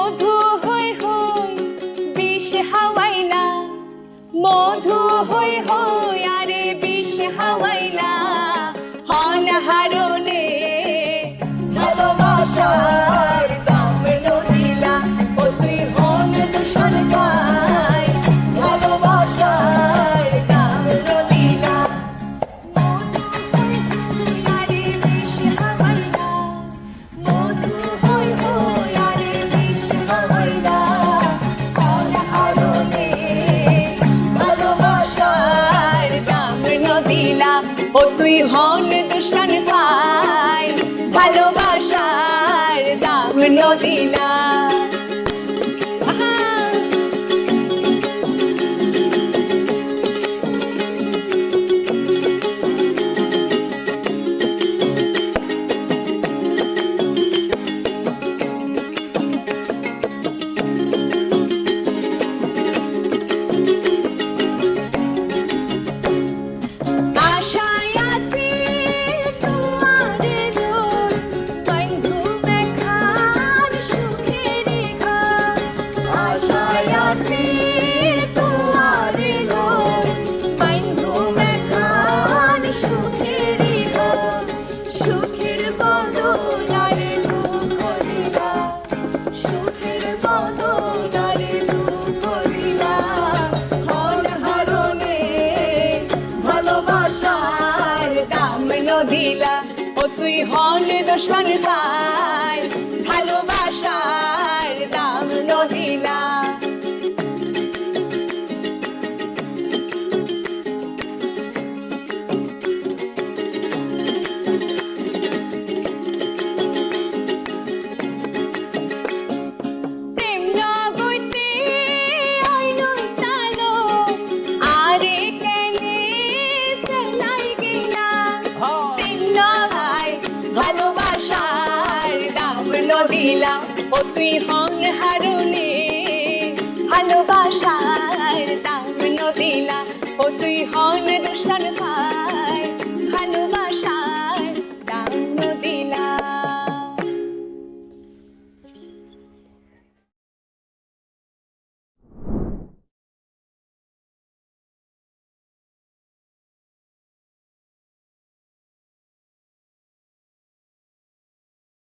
মধু হই হই বিষ হাওয়াই না। মধু হই হই আরে বিষ হাওয়াই না। হন হারু হন দুশ্মন ভাই ভালোবাসার দাম নদিলা নদিলা ও তুই হন দুশ্মন পায় ভালোবাসার দিলা ও তুই হং হারুনে ভালোবাসার দাম দিলা ও তুই হন দুষণ ভাই